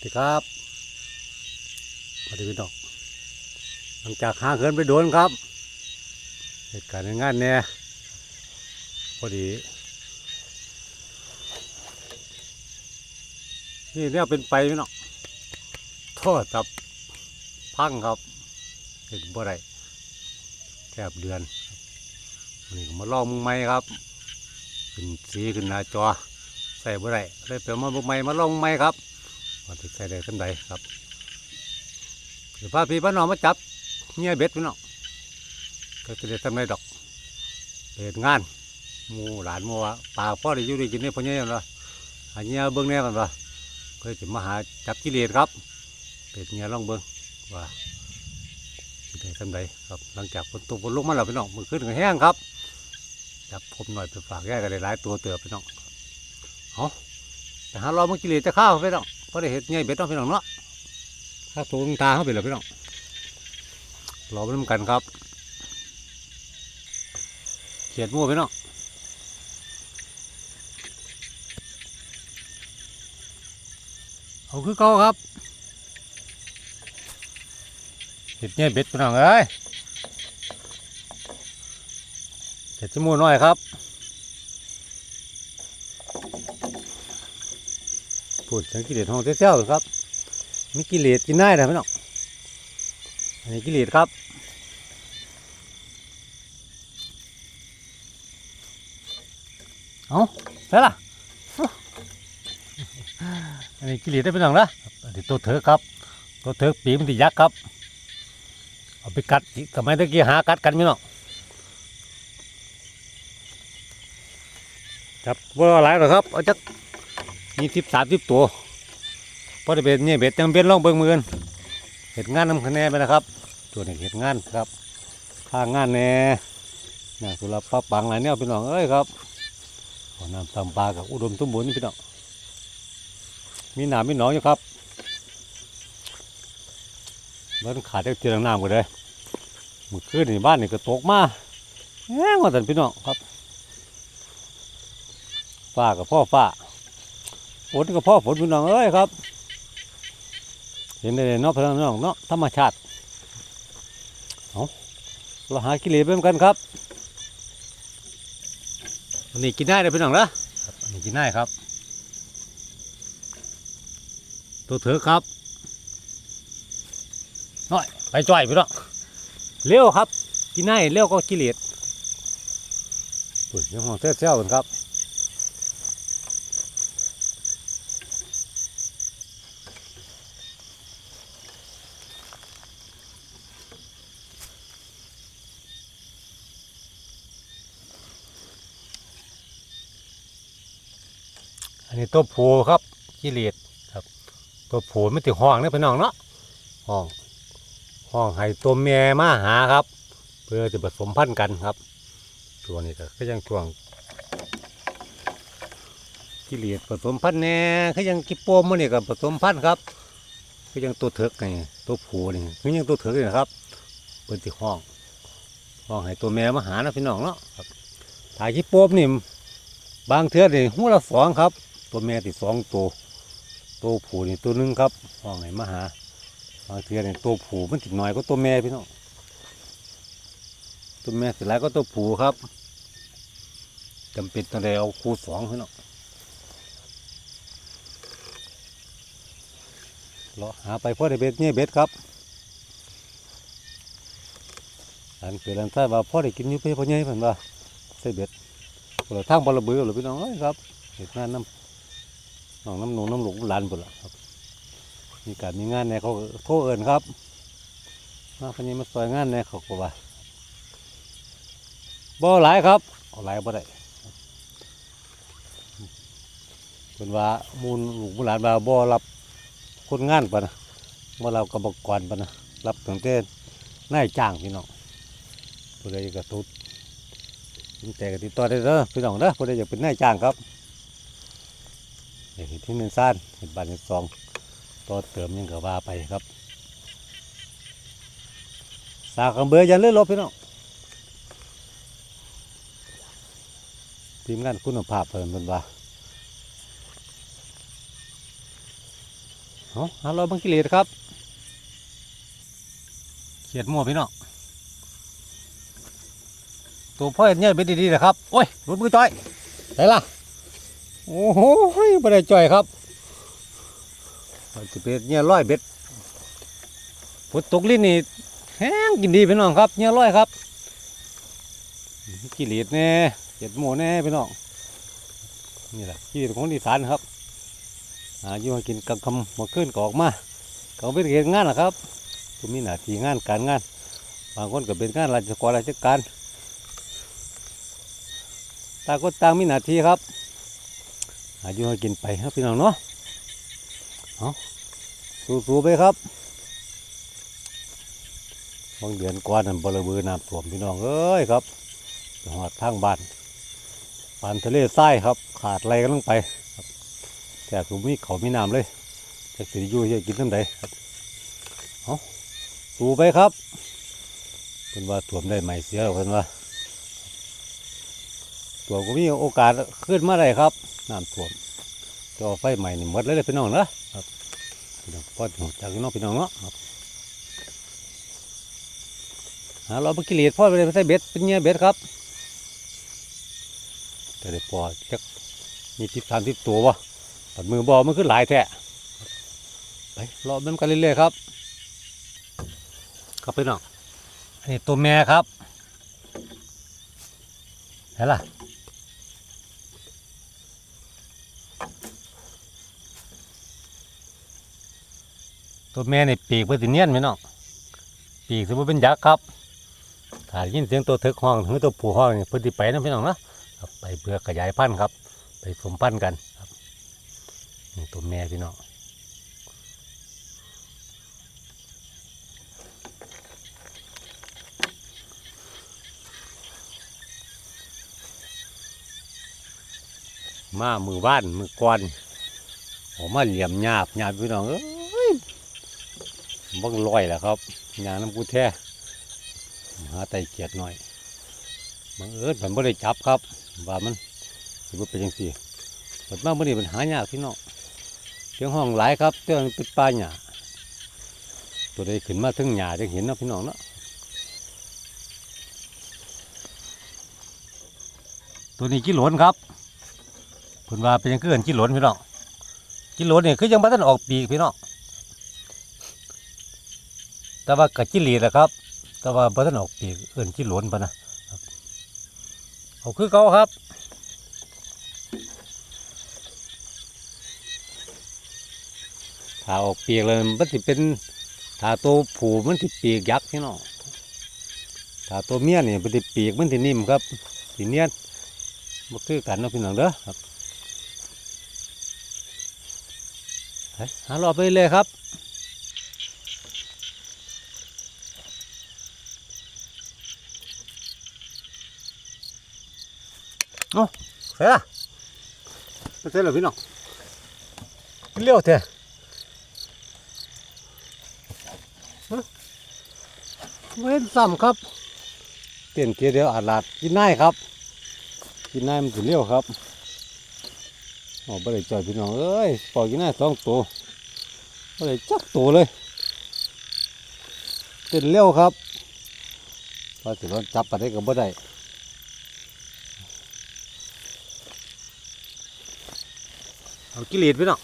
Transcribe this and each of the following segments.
สวัสดีครับสวัสดีพี่น้องหลังจากหาเงินไปโดนครับเหตุการณ์ในงานเนี่ยพอดีนี่เนี่ยเป็นไปพี่น้องโทษจับพังครับเห็นบ่ไรแทบเดือนนี่มาลองมึงไหมครับขึ้นสีขึ้นหน้าจอใส่บ่ไรเลยเปิดมาบุกใหมมาลองมึงไหมครับ ว่าจะใส่ได้ทันใดครับเดี๋ยวพาพี่ป้าน้องมาจับเงี้ยเบ็ดพี่น้องก็จะได้ทำไรดอกเหตุงานมูหลานมูว่าป่าพ่อได้อยู่ได้กินได้พ่อเนี่ยกันวะหาเงี้ยเบิ้งแน่กันวะก็จะมาหาจับกิเลสครับเป็ดเงี้ยลองเบิ้งว่าได้ทำไรครับหลังจากฝนตกฝนลงมาแล้วพี่น้องมือขึ้นก็แห้งครับจับผมหน่อยไปฝากแยกกันหลายตัวเตือพี่น้องเอาแต่หารอมึงกิเลสจะข้าวพี่น้อง พราะได้เห็ดใหญ่เบ็ดเน้องพี่น้องเนาะถ้าตัวตาเขาไปเลยพี่น้องรอไปน้ำกันครับเขียดมั่วพี่น้องเอาคือเก่าครับเห็ดใหญ่เบ็ดพี่น้องเอ้ยเห็ดจมูกน้อยครับ พูดถึงกิเลสห้องเซี่ยวๆครับมีกิเลสกินได้นะพี่น้องอันนี้กิเลสครับเอาใช่ล่ะเอาอันนี้กิเลสได้พี่น้องนะอันนี้ตัวเถอครับตัวเถอปีมันติยักษ์ครับเอาไปกัดทำไมตะกี้หากัดกันพี่น้องครับว่าหลายหรอครับเอาจัก ยี่สิบสามสิบตัวพอได้เป็นเนี่ยเบ็ดยังเป็นล่องเบิ่งมือกันเห็ดงานนำคะแนนไปนะครับตัวนี้เห็ดงานครับข้างงานแน่นะสุรป้าปังหลายแนวพี่น้องเอ้ยครับขอน้ำตำปลากับอุดมสมบูรณ์นี่พี่น้องมีหนามมีหนองอยู่ครับมันขาดได้เตียงน้ำกันเลยมือคืนนี่บ้านนี่ก็ตกมาแห้งว่าแต่พี่น้องครับฟ้ากับพ่อฟ้า ฝนกับพ่อฝนพี่น้องเอ้ยครับ เห็นได้เลยเนาะพี่น้องเนาะธรรมชาติเอาเราหากิเลสไปเหมือนกันครับอันนี้กินได้เลยพี่น้องนะครับอันนี้กินได้ครับ ตัวเถือครับน้อยไปจ่อยพี่น้องเร็วครับ กินได้เร็วก็กิเลสปุ๋ยยังห้องเท้าเท้ากันครับ อันนี้ตัวผูครับกิเลสครับ ตัวผูไม่ติดห้องนะพี่น้องเนาะห้องห้องให้ตัวเมียมาหาครับ เพื่อจะผสมพันธุ์กันครับ ตัวนี้ก็ยังช่วงกิเลสผสมพันธุ์แน่ก็ยังกิโปมมันนี่ก็ผสมพันธุ์ครับก็ยังตัวเถิกไงตัวผูนี่ก็ยังตัวเถิกนี่นะครับเป็นที่ห้องห้องให้ตัวแม่มาหานะพี่น้องเนาะครับถ่ายกิโปมนี่บางเทือนี่หัวละสองครับ ตัวแม่ติดสองตัวตัวผูนี่ตัวหนึงครับห้องไหนมาหาบางเทือนี่ตัวผูมันติดหน่อยก็ตัวแม่พี่น้องตัวแม่สิหลายก็ตัวผูครับจำเป็นต้องได้เอาคูสองพี่น้องเราหาไปพ่อได้เบ็ดเนี่ยเบ็ดครับอันเกิดอันใต้ว่าพ่อได้กินอยู่เพื่อพ่อใหญ่เพิ่นว่าใส่เบ็ดคนละทางบอระเบือหรือพี่น้องเอ้ยครับเหตุงานน้ำ น้องน้ำหนูน้ำหลงหลานบุญละครับ มีการมีงานในเขาโทษเอินครับ มาคนนี้มาซอยงานในเขาก็ว่าบ่หลายครับเอาหลายบ่ได้เป็นว่ามูลลูกมูลหลานว่าบ่รับคนงานปะนะบ่เรากระบอกกรปะนะรับตั้งแต่นนายจ้างพี่น้องผู้ใดกระตุดแต่กติดต่อได้เด้อพี่น้องเด้อผู้ใดอยากเป็นนายจ้างครับ ที่เนินซ่านเห็นบานเห็นซองต่อเติมยังกับว่าไปครับ สากกระเบือยันเลื่อนลบพี่น้องทีมงานคุณภาพเพิ่นเป็นว่าเฮาเอาหาเราบังกิเลสครับ เขียดมั่วพี่น้องตัวพ่อเนี่ยเป็นดีๆนะครับ โอ้ยรุดมือจ้อยไหนล่ะ โอ้โหไม่ได้จ่อยครับจะเป็นเนี่ยร้อยเบ็ดฝนตกลิ้นนี่แห้งกินดีพี่น้องครับเนี่ยร้อยครับกิเลสแน่เขียดมั่วแน่พี่น้องนี่แหละชีวิตของอีสานครับอาอยู่กินกลางคำมาขึ้นกอกมาเขาไปเรียนงานแหละครับก็มีหน้าที่งานการงาน บางคนก็เป็นงานราชการราชการต่างคนต่างมีหน้าที่ครับ อาอยู่มากินไปครับพี่น้องเนาะเอาสู้ๆไปครับบางเดือนก่อนนั่นบริเวณน้ำท่วมพี่น้องเอ้ยครับไปหอดทางบ้านบ้านทะเลทรายครับ ขาดอะไรกันลงไปแต่ถุงมีเขามีน้ำเลยจะสิอยู่จะกินทั้งใดครับเอาสูไปครับเป็นว่าถ่วมได้ไหมเสียหรอกเป็นว่าตัวก็มีโอกาสขึ้นมาได้ครับ น้ำท่วมจอไฟใหม่นี่หมดเลยเลยพี่น้องนะครับพี่น้องพอดหัวจากพี่น้องพี่น้องเนาะครับหาเราไปกิเลสพ่อไปเลยไปใส่เบ็ดเป็นเงี้ยเบ็ดครับแต่ได้พอจักมีทิพทามทิพตัววะปัดมือบอมันขึ้นหลายแท้ไปรอมันกันเรื่อยๆครับครับพี่น้องอันนี้ตัวแม่ครับเห็นล่ะ ตัวแม่ในปีกเพื่อสิเนียนไหมน้องปีกสมมติเป็นยักษ์ครับถ้ายินเสียงตัวเถิกห้องหรือตัวผู้ห้องนี่เพื่อที่ไปนะพี่น้องนะไปเพื่อขยายพันธุ์ครับ ไปสมพันธุ์กันครับตัวแม่พี่น้องมามือบ้านมือกวนออกมาเหลี่ยมหยาบหยาบพี่น้องเอ้ย บังลอยแหละครับยางน้ำกูแท้หาไตเกียดหน่อยบังเอิญผมไม่ได้จับครับ ว่ามันสิบ่เป็นยังสี่ปัดมาเมื่อนี้มันหายากพี่น้องเสียงห้องหลายครับเตือนเป็นปลาหยาตัวใดขึ้นมาถึงหยาจะเห็นนะพี่น้องเนาะตัวนี้กิโหลนครับเพิ่นว่าเป็นยังเกินกิโหลนพี่น้องกิโหลนเนี่ยคือยังไม่ทันออกปีกพี่น้อง แต่ว่ากะจิหลีแหละครับ แต่ว่าไม่ทันออกปีกเอินกิหลวนปะนะเอาคือเขาครับถ้าออกปีกเลยมันสิเป็นถ้าตัวผูมันสิปีกยักษ์พี่น้องถ้าตัวเมียนี่มันสิปีกมันสินิ่มครับสีเนียนมันคือกันเนาะพี่น้องเด้อครับหารอบไปเลยครับ โอ้เสร็จละเสร็จแล้วพี่น้องเลี้ยวเถอะเว้นซ้ำครับ เต้นเกียร์เดียวอาดลาดกินได้ครับ กินได้มันถึงเลี้ยวครับโอ้บ่ได้จ่อยพี่น้องเอ้ยปล่อยกินได้สองตัวบ่ได้จักตัวเลยเต้นเลี้ยวครับพอถึงตอนจับไปได้ก็บ่ได้ เอากิเลสพี่น้อง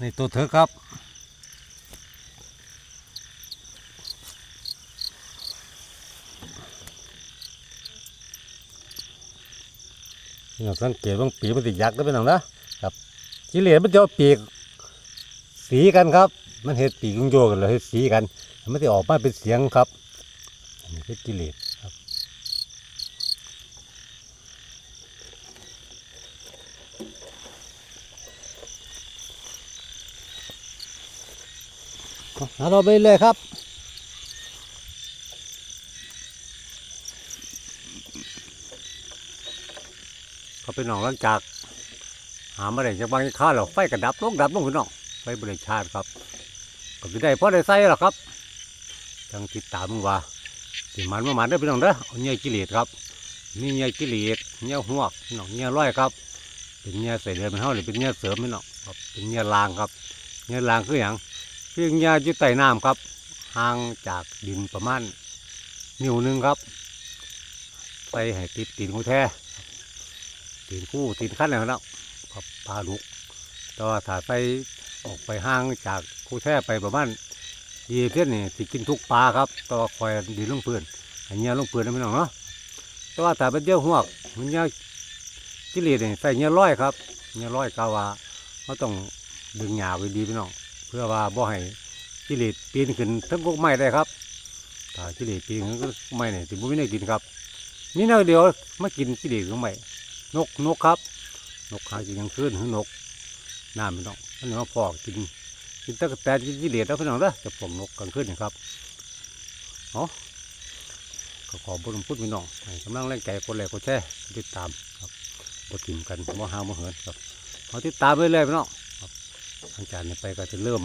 นี่ตัวเถอะครับพี่น้องสังเกตว่าปีกมันติดยักษ์ก็เป็นหนังนะครับกิเลสมันจะปีก สีกันครับ มันเห็ดปีกยุงโยกันเลยเห็ดสีกัน มันจะออกมาเป็นเสียงครับอันนี้คือกิเลส เอาเราไปเลยครับเขาเป็นหนองหลังจาก หามาได้จากบางข้าหรอกไฟกระดับลงดับลงพี่น้องไฟบริชาติครับก็คือได้เพราะได้ใส่หรอกครับจังติดตามมึงว่าสิมันมามันได้พี่น้องเด้อเอาเงี้ยกิเลสครับนี่เงี้ยกิเลสเงี้ยหัวกพี่น้องเงี้ยร้อยครับ เป็นเงี้ยใส่เดือนเป็นเท่าหรือเป็นเงี้ยเสริมพี่น้องครับเป็นเหยื่อลางครับเหยื่อลางคืออย่าง คือเหยื่อยู่ใต้น้ำครับ ห่างจากดินประมาณนิ้วหนึ่งครับใส่ให้ติดตีนคู่แท้ตีนคู่ตีนขั้นแล้วครับปลาดุกแต่ว่าถ้าไปออกไปห่างจากคู่แท้ไปประมาณยี่เส้นนี่สิกินทุกปลาครับแต่ว่าคอยดีลงเพื้นอันเงี้ยลงเพื้นนะพี่น้องเนาะแต่ว่าถ้าเป็นเยี่ยวหวกมันเงี้ยจิลีนี่ใส่เงี้ยร้อยครับเงี้ยร้อยกาวาเขาต้องดึงหยาไว้ดีพี่น้อง พื่อว่าบ่ให้จิลีปีนขึ้นทั้งกกไม้ได้ครับถ้าจิลีปีนขึ้นก็ไม้เนี่ยถึงไม่ได้กินครับ นี่นาเดียวมากินจิลีของไม้นกนกครับ นกหากินกลางคืนคือนกน้ำพี่น้องอันนี้มาพอกกินกินตะกแตนกินกิเลสแล้วพี่น้องเด้อจะปลงนกกลางคืนนี่ครับเนาะก็ขอบุญพุทธพี่น้องให้กำลังแรงใจคนแรกคนแช่ติดตามครับบ่ทิมกันบ่ห้ามบ่เหินครับเอาติดตามไปเรื่อยพี่น้อง หลังจากนี้ไปก็จะเริ่ม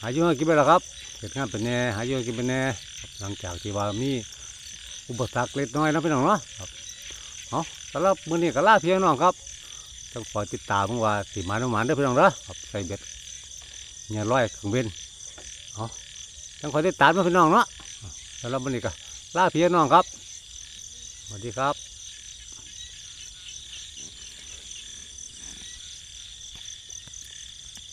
หายู่ให้กินไปแล้วครับเกิดงานเป็นแน่หายู่ให้กินเป็นแน่หลังจากที่ว่ามีอุปสรรคเล็กน้อยนะพี่น้องเนาะครับเอาสำหรับมื้อนี้ก็ลาเพียงน้องครับต้องคอยติดตามเมื่อว่าสีมาน้ำหมันได้อพี่น้องเด้อครับใส่เบ็ดเนี่ยร้อยถึงเว้นเอาต้องคอยติดตามนะพี่น้องเนาะสำหรับวันนี้ก็ลาเพี่น้องครับสวัสดีครับ